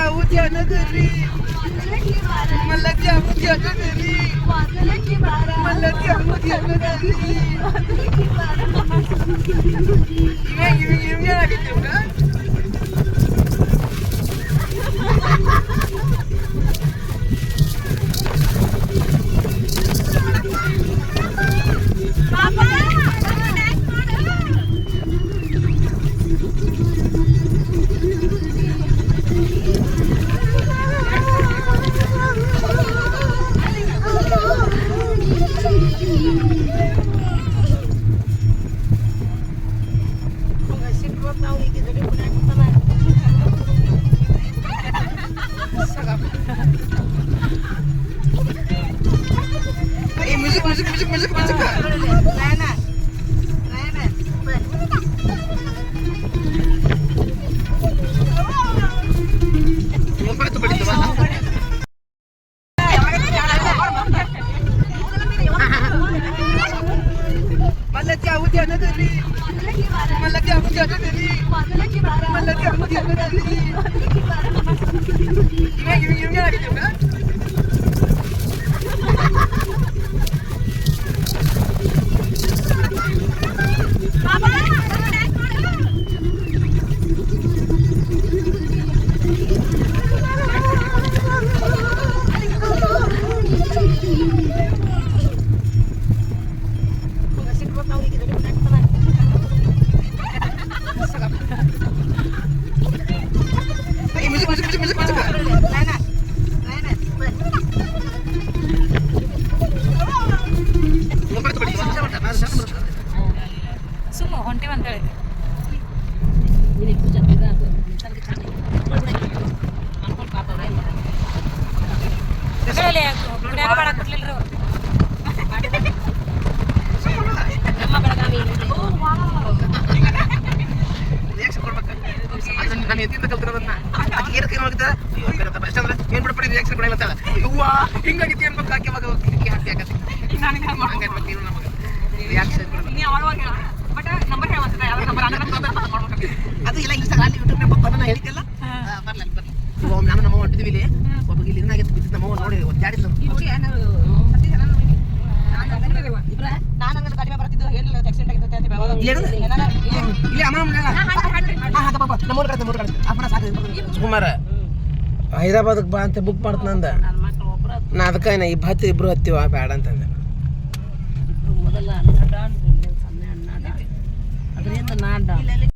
जाऊ त्या नगरी मला जाऊ त्या नगरी मला जाऊ त्या नगरी इवे इवे इवे लागते का ए म्युझिक म्युझिक म्युझिक ನಾನು ಎದ್ದಿಂದ ಕಲ್ತಿರೋದನ್ನ. ಅದಕ್ಕೆ ಏನು ಏನು ಹೋಗಿದ್ದ ಅಯ್ಯೋ ಬೇಡಪ್ಪ ಏನು ಬಟ್ ನಂಬರ್ ಹೇಳಂತ ಯಾವ ಅದು ಇನ್ಸ್ಟಾಗ್ರಾಮ್ ಯೂಟ್ಯೂಬ್ನಲ್ಲಿ ನಾನು ಬರಲ್ಲ ಬರಲ್ಲ ನಾನು ನಮ್ಮ ಹೊಂಟಿದ್ವಿ ಇಲ್ಲಿ. ಒಬ್ಬ ಇಲ್ಲಿ ಏನಾಗಿತ್ತು ಬಿದ್ದು ನಮ್ಮ ನೋಡಿ ಒಂದು ಜಾಡಿಲ್ಲ ಸುಮಾರ ಹೈದರಾಬಾದಕ್ಕೆ ಬಾ ಅಂತ ಬುಕ್ ಮಾಡ್ತಂದ ನಾ ಅದಕ್ಕೆ ನಾ ಇಬ್ಬ ಹತ್ತಿ ಇಬ್ರು ಹತ್ತಿವ ಬೇಡ ಅಂತಂದೆ. ಅದರಿಂದ ನಾಡ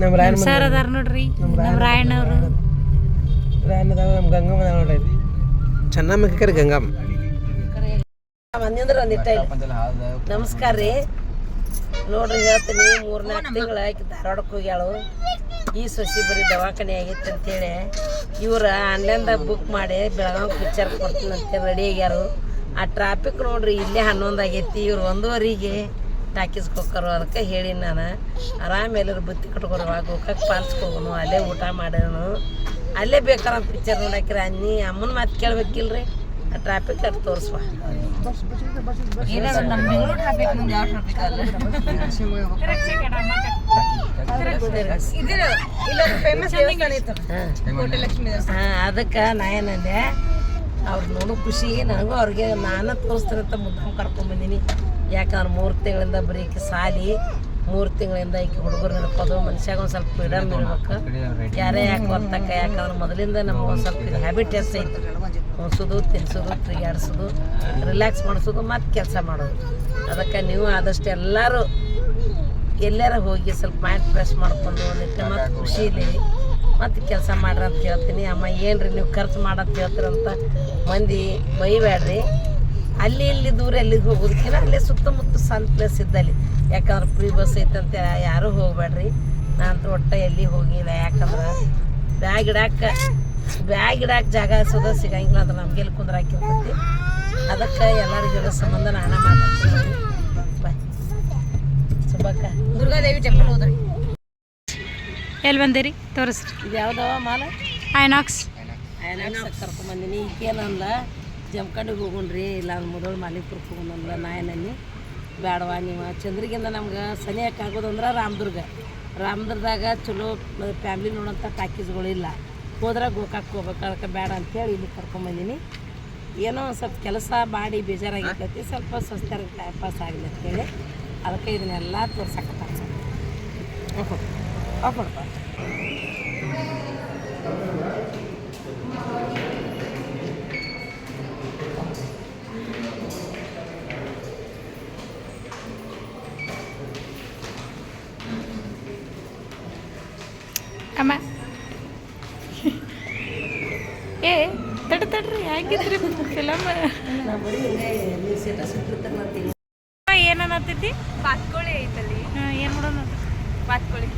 ನಮ್ಮ ರಾಯಣ ಸರ್ ಅದಾರ ನೋಡ್ರಿ ನಮ್ಮ ರಾಯಣ್ಣವ್ರು ರಾಯಣದಾಗ ನಮ್ಮ ಗಂಗಮ್ಮ ನೋಡ್ರಿ. ಚೆನ್ನಮ್ಮ ಕರೆ ಗಂಗಮ್ಮ. ಮಂದಿಂದ್ರ ಒಂದಿಟ್ಟ ನಮಸ್ಕಾರ ರೀ. ನೋಡ್ರಿ ಹೇಳ್ತೀನಿ ಮೂರು ನಾಲ್ಕು ತಿಂಗಳು ಆಕಿ ಧಾರವಾಡಕ್ಕೆ ಹೋಗ್ಯಾಳು. ಈ ಸೊಸಿ ಬರೀ ದವಾಖಾನೆ ಆಗಿತ್ತು ಅಂತೇಳಿ. ಇವ್ರ ಆನ್ಲೈನ್ದಾಗ ಬುಕ್ ಮಾಡಿ ಬೆಳಗಾವಿ ಪಿಕ್ಚರ್ ಕೊಡ್ತೀನಿ ಅಂತೇಳಿ ರೆಡಿ ಆಗ್ಯಾರು. ಆ ಟ್ರಾಫಿಕ್ ನೋಡ್ರಿ ಇಲ್ಲೇ ಹನ್ನೊಂದು ಆಗೈತಿ ಇವ್ರು ಒಂದೂವರೆಗೆ. ಟಾಕೀಸ್ಗೆ ಅದಕ್ಕೆ ಹೇಳಿ ನಾನು. ಆರಾಮ ಎಲ್ಲರೂ ಬುತ್ತಿ ಕಟ್ಕೊರು ಗೋಕಾಕ್ ಪಾಲ್ಸ್ಗೆ ಹೋಗೋನು ಅಲ್ಲೇ ಊಟ ಮಾಡೋನು. ಅಲ್ಲೇ ಬೇಕಾರ ಪಿಕ್ಚರ್ ನೋಡಕ್ರ ಅನ್ನಿ ಅಮ್ಮನ ಮಾತು ಕೇಳ್ಬೇಕಿಲ್ರಿ? ಆ ಟ್ರಾಫಿಕ್ ಅದು ತೋರಿಸುವ. ಹಾಂ. ಅದಕ್ಕೆ ನಾ ಏನಂದೆ ಅವ್ರು ನೋಡೋ ಖುಷಿ ನನಗೂ ಅವ್ರಿಗೆ ನಾನು ತೋರಿಸ್ತಿರತ್ತ ಅಂತ ಮುದ್ದಾಮ್ ಕರ್ಕೊಂಡ್ ಬಂದೀನಿ. ಯಾಕಂದ್ರೆ ಮೂರು ತಿಂಗಳಿಂದ ಬರೀ ಸಾಲಿ ಮೂರು ತಿಂಗಳಿಂದ ಈಕೆ ಹುಡುಗರು ನಡ್ಕೋದು ಮನುಷ್ಯಾಗ ಒಂದು ಸ್ವಲ್ಪ ಫ್ರೀಡಮ್ ಇರ್ಬೇಕು. ಯಾರೇ ಯಾಕೆ ಒತ್ತಕ್ಕ ಯಾಕಂದ್ರೆ ಮೊದಲಿಂದ ನಮ್ಗೆ ಒಂದು ಸ್ವಲ್ಪ ಇದು ಹ್ಯಾಬಿಟ್ ಐತಿ? ಉಣಿಸೋದು ತಿನ್ಸೋದು ತಿರ್ಗಾಡಿಸೋದು ರಿಲ್ಯಾಕ್ಸ್ ಮಾಡಿಸೋದು ಮತ್ತು ಕೆಲಸ ಮಾಡೋದು. ಅದಕ್ಕೆ ನೀವು ಆದಷ್ಟು ಎಲ್ಲರೂ ಎಲ್ಲಾರ ಹೋಗಿ ಸ್ವಲ್ಪ ಮೈಂಡ್ ಫ್ರೆಶ್ ಮಾಡ್ಕೊಂಡು ಮತ್ತೆ ಮತ್ತು ಖುಷಿಲಿ ಮತ್ತು ಕೆಲಸ ಮಾಡ್ರಿ ಅಂತ ಹೇಳ್ತೀನಿ. ಅಮ್ಮ ಏನ್ರಿ ನೀವು ಖರ್ಚು ಮಾಡಂತ ಹೇಳ್ತೀರಂತ ಮಂದಿ ಬೈಬೇಡ್ರಿ. ಅಲ್ಲಿ ಇಲ್ಲಿ ದೂರ ಎಲ್ಲಿಗೆ ಹೋಗೋದಕ್ಕಿಂತ ಅಲ್ಲೇ ಸುತ್ತಮುತ್ತ ಸಣ್ಣ ಪ್ಲೇಸ್ ಇದ್ದಲ್ಲಿ. ಯಾಕಂದ್ರೆ ಫ್ರೀ ಬಸ್ ಐತಂತ ಯಾರೂ ಹೋಗ್ಬೇಡ್ರಿ. ನಾನು ಒಟ್ಟ ಎಲ್ಲಿ ಹೋಗಿಲ್ಲ ಯಾಕಂದ್ರೆ ಬ್ಯಾಗ್ ಇಡಾಕ ಬ್ಯಾಗ್ ಇಡಾಕ ಜಾಗ ಸುದ ಸಿಗಂಗಿಲ್ಲ ಅಂದ್ರೆ ನಮ್ಗೆ ಎಲ್ಲಿ ಕುಂದ್ರಾಕಿರ್ತೈತಿ ಅದಕ್ಕೆ ಎಲ್ಲರಿಗೂ ಸಂಬಂಧ ನಾನು ಮಾತಾಡ್ತೀನಿ. ಬಾಯ್ ಸುಬ್ಬಕ್ಕ ದುರ್ಗಾದೇವಿ ಟೆಂಪಲ್ ಹೋದ್ರಿ. ಎಲ್ಲಿ ಬಂದಿರಿ? ತೋರಿಸ್ರಿ. ಇದು ಯಾವ್ದವ ಮಾಲ ಐನಾಕ್ಸ್ ಐನಾಕ್ಸ್ ಕರ್ಕೊಂಬಂದಿನಿ ಈಗೇನಂದ? ಜಮ್ಕಂಡಿಗೆ ಹೋಗುಣ್ರಿ, ಇಲ್ಲ ಅದು ಮೊದಲು ಮಾಲಿಪುರಕ್ಕೆ ಹೋಗೋಣಂದ ನಾಯನಲ್ಲಿ ಬೇಡವಾ ನೀವು? ಚಂದ್ರಿಗಿಂದ ನಮ್ಗೆ ಸನಿಯಕ್ಕೆ ಆಗೋದಂದ್ರೆ ರಾಮದುರ್ಗ. ರಾಮದುರ್ಗದಾಗ ಚಲೋ ಫ್ಯಾಮ್ಲಿ ನೋಡೋಂಥ ಟಾಕೀಸ್ಗಳು ಇಲ್ಲ. ಹೋದ್ರೆ ಗೋಕಾಕ್ ಹೋಗ್ಬೇಕು, ಅದಕ್ಕೆ ಬೇಡ ಅಂತೇಳಿ ಇಲ್ಲಿ ಕರ್ಕೊಂಬಂದಿನಿ ಏನೋ ಒಂದು ಸ್ವಲ್ಪ ಕೆಲಸ ಮಾಡಿ ಬೇಜಾರಾಗಿರ್ತೈತಿ, ಸ್ವಲ್ಪ ಸ್ವಸ್ಥರ ಟೈಮ್ ಪಾಸ್ ಆಗಲಿ ಅಂತೇಳಿ ಅದಕ್ಕೆ ಇದನ್ನೆಲ್ಲ ತೋರ್ಸಕತ್ತ ಆಫ್ ತಡ್ರಿ ತಡ್ರಿ ಹೆಂಗಿದ್ರಿ ಫಿಲಮ್? ನಾ ಬರೀ ಹಿಂಗೆ ನೀವು ಸ್ಟೇಟಸ್ ಇಟ್ಟಿರ್ತಾರೆ ಮಾಡ್ತೀನಿ ಏನನ್ನತ್ತಿದ್ದಿ ಬಾತ್ಕೋಳಿ ಐತಲ್ಲಿ. ಏನು ಮಾಡೋಣ ಬಾತ್ಕೋಳಿ.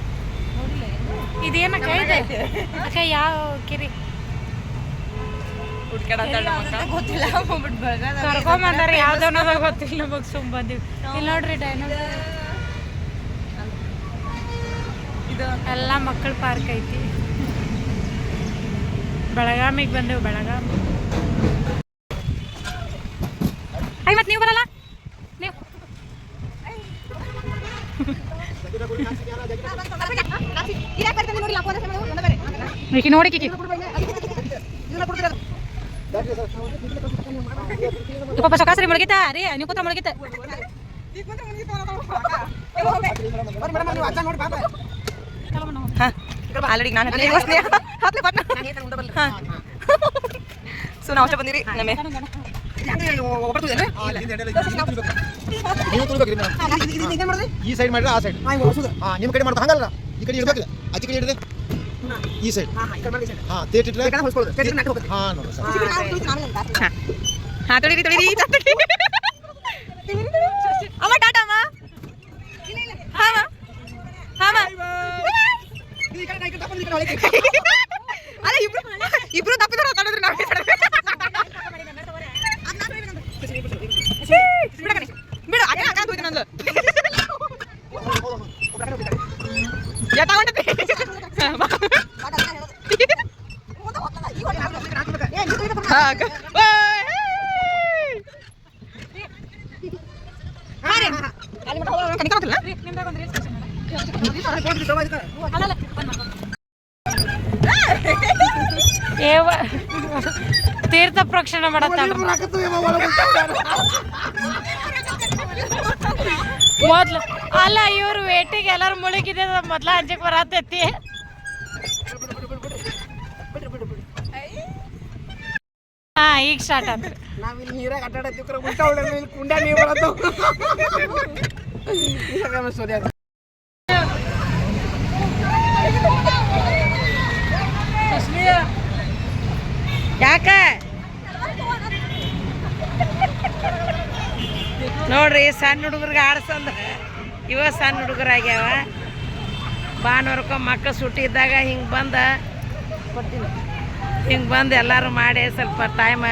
ಇದೇನ ಇದೆ? ಅಕ್ಕ ಯಾವ ಕಿರಿ? ಗೊತ್ತಿಲ್ಲ. ಕರ್ಕೊಂಬಂದಾರ ಯಾವ್ದು ಅನ್ನೋದಾಗ ಗೊತ್ತಿಲ್ಲ ನಮಗೆ ಸುಮ್ ಬಂದಿವಿ. ಇಲ್ಲಿ ನೋಡ್ರಿ ಡೈನೋ. ಇದು. ಎಲ್ಲ ಮಕ್ಕಳ ಪಾರ್ಕ್ ಐತಿ. ಬೆಳಗಾಮಿಗೆ ಬಂದೆವು ಬೆಳಗಾಂ ಮತ್ತೆ ನೀವು ಬರಲ್ಲ? ನೀವು ಈಕಿ ನೋಡಿ ಕಿಕಿ ಪಾಪ ಸೊಕಾಸ್ರಿ ಮುಳುಗಿತ ರೀ, ನೀವು ಕೂತ ಮುಳುಗಿತ ನಾನು ಸೊ, ನಾವು ಬಂದಿರಿ, ನಮ್ಮೆ. ನೀವು ತುಳ್ಬೇಕ್ರಿ ಮೇಡಮ್ ಈ ಸೈಡ್ ಮಾಡಿದ್ರೆ ಆ ಸೈಡ್ ಹಾ ನಿಮ್ಮ ಕಡೆ ಮಾಡ್ತಾ ಹಂಗಲ್ಲ ಈ ಕಡೆ ಇರ್ಬೇಕಿಲ್ಲ ಆಚೆ ಕಡೆ ಹಿಡಿದೆ ಈ ಸೈಡ್ ಹಾ ತೇಟ್ ಇಟ್ರೆ ಹಾ ನೋಡಿ ಸರ್ ಹಾ ತೊಳಿರಿ ತೊಳಿರಿ ಅಮ್ಮ ಟಾಟಾ ಅಮ್ಮ ಹಾಮ ಹಾಮ ಅಲ್ಲ ಇಬ್ರು ಇಬ್ರು ತಪ್ಪಿದಾರ ತಡೆದ್ರಿ ನಾವು ಬಿಡು ಅದೇ ಅಕ್ಕ ಹೋಯ್ತು ನಂದು ಯಾ ತಗೊಂಡೆ ಏವ ತೀರ್ಥ ಪ್ರಕ್ಷಣ ಮಾಡತ್ತ ಮೊದ್ಲು ಅಲ್ಲ ಇವ್ರು ವೇಟಿಗೆ ಎಲ್ಲಾರು ಮುಳುಗಿದೆ ಮೊದ್ಲ ಅಂಜಕ್ ಬರತೈತಿ ಹಾ ಈಗ ಸ್ಟಾರ್ಟ್ ಆತ್ರಿ. ನಾವಿಲ್ಲಿ ನೀರಾಗ ಆಟ ಆಡತ್ತೀವಿ ಉಲ್ಟಾ ಉಲ್ಟಾ ಇಲ್ಲಿ ಕುಂಡ ನೀರು ಯಾಕ? ನೋಡ್ರಿ ಸಣ್ಣ ಹುಡುಗರಿಗೆ ಆಡ್ಸಂದ ಇವ ಸಣ್ಣ ಹುಡುಗರಾಗ್ಯಾವ. ಭಾನುವಾರಕ್ಕೆ ಮಕ್ಕಳು ಸುಟ್ಟಿ ಇದ್ದಾಗ ಹಿಂಗೆ ಬಂದ, ಹಿಂಗೆ ಬಂದು ಎಲ್ಲರೂ ಮಾಡಿ ಸ್ವಲ್ಪ ಟೈಮ್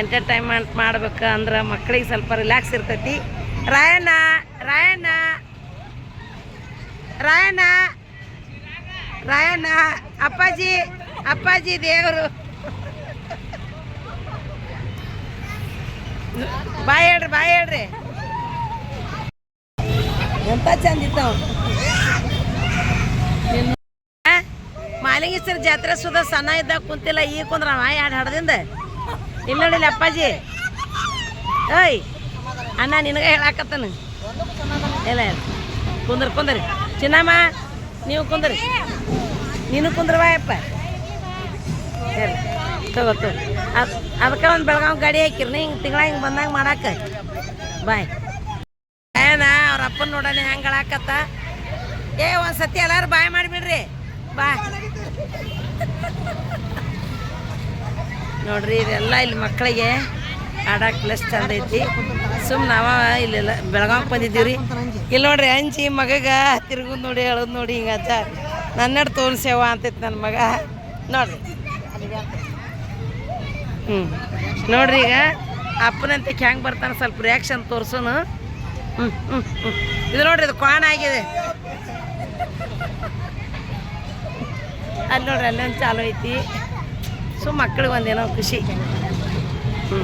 ಎಂಟರ್ಟೈನ್ಮೆಂಟ್ ಮಾಡ್ಬೇಕು ಅಂದ್ರೆ ಮಕ್ಳಿಗೆ ಸ್ವಲ್ಪ ರಿಲ್ಯಾಕ್ಸ್ ಇರ್ತೈತಿ. ರಾಯಣ್ಣ! ರಾಯಣ್ಣ. ರಾಯಣ್ಣ. ರಾಯಣ್ಣ. ಅಪ್ಪಾಜಿ ಅಪ್ಪಾಜಿ ದೇವರು. ಬಾಯ್ ಹೇಳ್ರಿ ಬಾಯ್ ಹೇಳ್ರಿ. ಎಂತ ಚಂದ ಮಾಲಿಂಗೇಶ್ವರ ಜಾತ್ರೆ ಸುದ ಸಣ್ಣ ಇದ್ದಾಗ ಕುಂತಿಲ್ಲ, ಈಗ ಕುಂದ್ರ ಎರಡು ಹಡದಿಂದ. ಇಲ್ಲ ನೋಡಿಲ್ಲ ಅಪ್ಪಾಜಿ. ಏಯ್, ಅಣ್ಣ ನಿನಗೆ ಹೇಳಾಕತ್ತನ. ಇಲ್ಲ ಕುಂದ್ರ, ಕುಂದ್ರಿ. ಚಿನ್ನಮ್ಮ, ನೀವು ಕುಂದ್ರಿ. ನೀನು ಕುಂದ್ರವಾಯಪ್ಪ ಸರಿ, ತಗೋ ಅದು, ಅದಕ್ಕೆ ಒಂದು ಬೆಳಗಾವ್ ಗಾಡಿ ಹಾಕಿರಿ. ಹಿಂಗೆ ತಿಂಗಳ ಹಿಂಗೆ ಬಂದಾಗ ಮಾಡಾಕ. ಬಾಯ್. ಏನ, ಅವ್ರ ಅಪ್ಪನ ನೋಡೋಣ ಹೆಂಗೆ ಹೇಳಾಕತ್ತ. ಏ ಒಂದು ಸತಿ ಎಲ್ಲಾರು ಬಾಯ್ ಮಾಡಿಬಿಡ್ರಿ. ಬಾಯ್ ನೋಡ್ರಿ ಇದೆಲ್ಲ ಇಲ್ಲಿ ಮಕ್ಕಳಿಗೆ ಆಡಾಕ ಪ್ಲಸ್ ಚಂದ ಐತಿ. ಸುಮ್ ನಾವ ಇಲ್ಲೆಲ್ಲ ಬೆಳಗಾಂ ಬಂದಿದ್ದೀವಿ ಇಲ್ಲಿ ನೋಡ್ರಿ ಅಂಜಿ ಮಗಗ ತಿರುಗುದು ನೋಡಿ ಹೇಳೋದು ನೋಡಿ ಹಿಂಗ ಅಜ್ಜ. ನನ್ನಡ್ ತೋರಿಸ್ಯವ ಅಂತೈತಿ ನನ್ನ ಮಗ. ನೋಡ್ರಿ. ಹ್ಞೂ ನೋಡ್ರಿ ಈಗ ಅಪ್ಪನಂತೆ ಹೆಂಗೆ ಬರ್ತಾನೆ ಸ್ವಲ್ಪ ರಿಯಾಕ್ಷನ್ ತೋರ್ಸೋನು ಹ್ಞೂ ಹ್ಞೂ ಇದು ನೋಡ್ರಿ, ಇದು ಕ್ವಾಣ ಆಗಿದೆ. ಅಲ್ಲಿ ನೋಡ್ರಿ, ಅಲ್ಲೊಂದು ಚಾಲು ಐತಿ. ಸೊ ಮಕ್ಳಿಗೆ ಒಂದೇನೋ ಖುಷಿ. ಹ್ಞೂ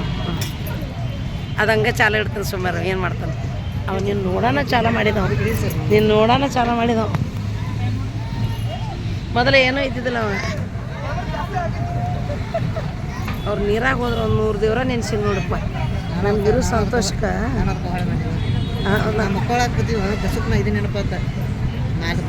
ಅದು ಹಂಗೆ ಚಾಲ ಇಡ್ತಾನೆ ಸುಮಾರು ಏನು ಮಾಡ್ತಾನೆ? ಅವ್ನು ನೀನು ನೋಡೋಣ ಚಾಲ ಮಾಡಿದವ. ನೀನು ನೋಡೋಣ ಚಾಲ ಮಾಡಿದವ. ಮೊದಲು ಏನೋ ಇದ್ದಿದ್ದಿಲ್ಲ ಅವ. ಅವ್ರು ನೀರಾಗ ಹೋದ್ರೆ ಒಂದು ನೂರು ದೇವ್ರ ನೆನ್ಸಿ ನೋಡಪ್ಪ. ನಮ್ಗಿರೋ ಸಂತೋಷಕ್ಕೆ. ಮಕ್ಕಳ ಕೂತೀವಿ ಬಸ್ಸಕ್ಕೆ ನಾ ಇದು ನೆನಪಾತ. ನಾಲ್ಕು